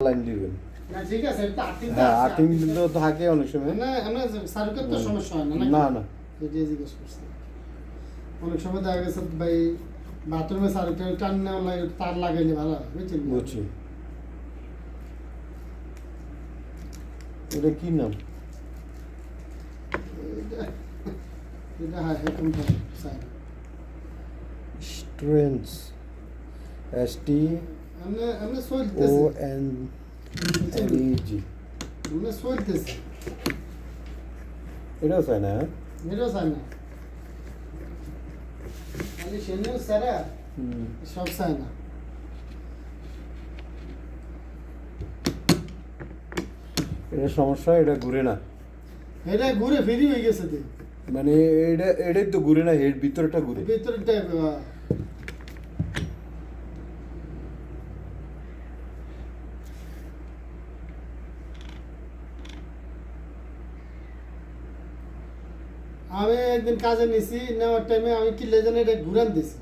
Line দিবেন। না হ্যাঁ আর্থিং তো থাকে অনেক সময়। না তো সমস্যা হয় না না না। জিজ্ঞেস করছি। অনেক সময় দেখা গেছে ভাই বাথরুমে সার্কেল টান নেওয়া লাগে তার লাগাইলে ভালো বুঝছেন বুঝছি। এটা কি নাম? এটা- এটা হ্যাঁ স্ট্রেন্স S T O N N E G আমরা চলতেছে এটাও চাই না? এটাও চাই না খালি সেনেও সারা। সব চায় না এটা সমস্যা এটা ঘুরে না। এটা ঘুরে ফিরি হয়ে গেছে মানে এটা এটাই তো ঘুরে না হেড ভিতরটা ঘুরে। ভিতরে আমি একদিন কাজে নিছি নেওয়ার টাইমে আমি কিনলে যেন এটা ঘুরান দিছি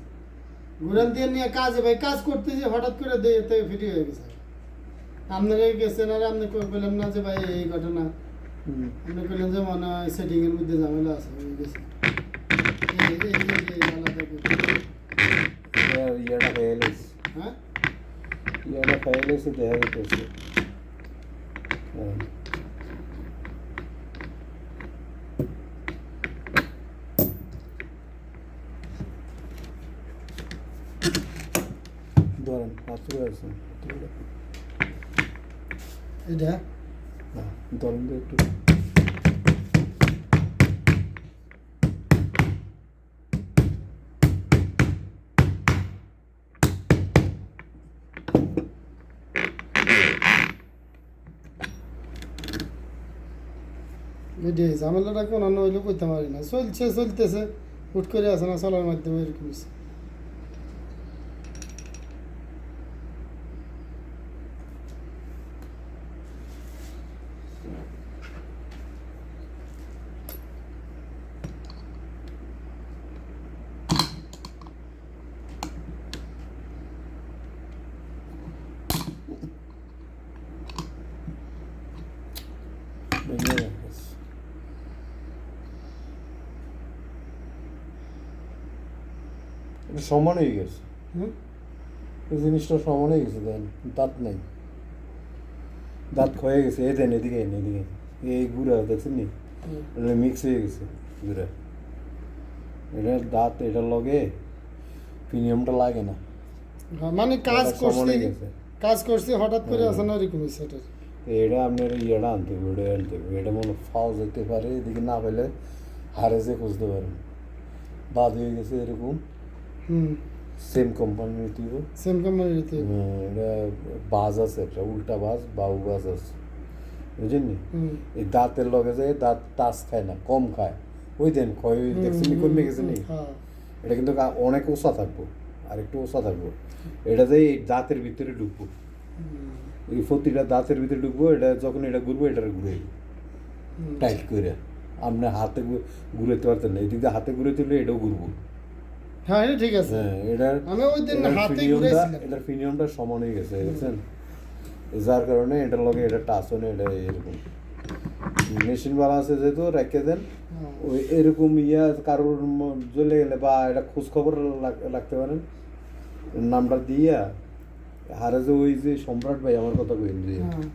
ঘুরান দিয়ে নিয়ে কাজে ভাই কাজ করতে যে হঠাৎ করে দিয়ে তো ফ্রি হয়ে গেছে আপনারা গেছেন আর আপনি কই বললাম না যে ভাই এই ঘটনা হুম। আপনি বললেন যে মনে হয় সেটিং এর মধ্যে ঝামেলা আছে হয়ে গেছে এই এই এই এই আলাদা করে। ইয়া- ইয়াটা ফাইলেস হ্যাঁ ইয়াটা ফাইলেস দেখা যেতেছে ধরেন হাতুড়ে আছে হাতুড়ে। এটা হ্যাঁ, ধরেন তো একটু এটাই ঝামেলাটা কোন অন্য হইলেও করতে পারি না চলছে চলতেছে হুট করে আসে না চলার মাধ্যমে এরকম এটা সমান হয়ে গেছে। হুম? এই জিনিসটা সমান হয়ে গেছে দেন দাঁত নাই। দাঁত ক্ষয়ে গেছে এই দেন এদিকে এদিকে এই গুড়া দেখছেন নি? এটা মিক্স হয়ে গেছে গুড়া। এটার দাঁত এটার লগে প্রিমিয়ামটা লাগে না। হ্যাঁ, মানে কাজ এটা করছি কাজ করছি হঠাৎ করে হুম। আসে না এরকম হইছে এটা। এটা আপনার ইয়েটা আনতে হবে ওটা আনতে হবে। এটা মনে ফাও যেতে পারে এদিকে না পেলে হারে যে খুঁজতে পারেন। বাদ হয়ে গেছে এরকম। হুম। সেম কোম্পানির দিব সেম কোম্পানিতে এটা বাজ আছে একটা উল্টা বাজ বাউ বাজ আছে। বুঝলেন নি? এই দাঁতের লগে যে দাঁত টাচ খায় না কম খায়। ওই দেন ক্ষয় হয়ে দেখছেন কমে গেছে নি? হ্যাঁ। এটা কিন্তু অনেক ওষা থাকব আর একটু ওষা থাকব এটা যে এই দাঁতের ভিতরে ঢুকবো। এই প্রতিটা দাঁতের ভিতরে ঢুকবো এটা যখন এটা ঘুরবো এটা ঘুরে টাইট করে। আপনি হাতে ঘুরাতে পারতেন না এদিকে হাতে ঘুরে তুললে এটাও ঘুরবো। হ্যাঁ এটা ঠিক আছে। হ্যাঁ এটার আমি ওই দিন হাতে ঘুরাইছিলাম। এটার প্রিমিয়ামটা সমান হয়ে গেছে বুঝছেন? যার কারণে এটার লগে এটা টাচ হয় এটা এরকম। মেশিন বালা আছে যেহেতু রেখে দেন। হ্যাঁ। ওই এরকম ইয়া কারোর জ্বলে গেলে বা এটা খোঁজ খবর রাখতে পারেন নামটা দিয়া হারে যে ওই যে সম্রাট ভাই আমার কথা কইন যে হ্যাঁ।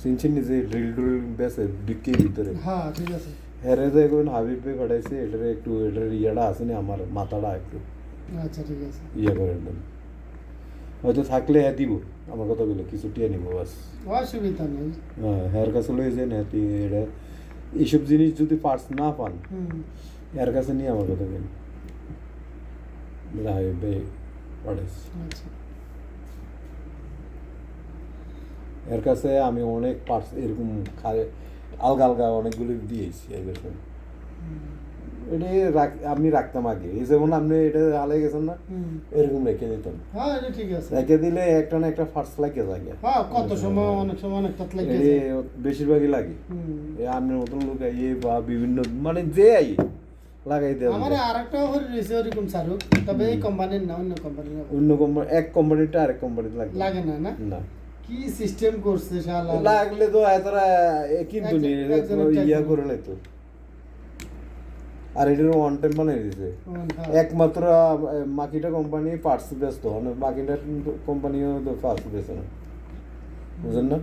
চিনছেন যে ড্রিল ড্রিল বেসে ডিক্কির ভিতরে? হ্যাঁ ঠিক আছে। হেরে যে কোন হাবিব পাঠাইছে এটার একটু এটার ইয়াটা আছে না আমার মাথাটা একটু। আচ্ছা ঠিক আছে। ইয়ে করে দেন। হয়তো থাকলে হ্যাঁ দিব আমার কথা বলে কিছু টিয়ে নিব বাস। অসুবিধা নেই। হ্যাঁ হের কাছে লয়ে যান হ্যাঁ এটা এইসব জিনিস যদি পার্স না পান এর কাছে নিয়ে আমার কথা বলেন। হাবিব পাঠাইছে আচ্ছা। এর কাছে আমি অনেক পার্টস এরকম খায় আলগা আলগা অনেকগুলো দিয়েছি এই বছর এটা রাখ আমি রাখতাম আগে। এই যেমন আপনি এটা আলে গেছেন না? এরকম রেখে দিতাম। হ্যাঁ এটা ঠিক আছে। রেখে দিলে একটা না একটা ফার্স্ট লাগে হ্যাঁ কত সময় অনেক সময় অনেক তাত লাগে বেশিরভাগই লাগে। এই আপনার মতন লোক আইয়ে বা বিভিন্ন মানে যে আই লাগাই দেওয়া আমার আরেকটা হরি রয়েছে ওরকম সারু তবে এই কোম্পানির না অন্য কোম্পানির অন্য কোম্পানি এক কোম্পানিটা আরেক কোম্পানিতে লাগে। লাগে না? না। কি সিস্টেম করছে শালা? লাগলে তো এতরা কিন্তু নি ইয়া করে নাই তো। আর এটার ওয়ান টাইম বানাই দিছে। একমাত্র মাকিটা কোম্পানি পার্টস ব্যস্ত বাকিটা কোম্পানিও পার্টস বেছে না। বুঝলেন না?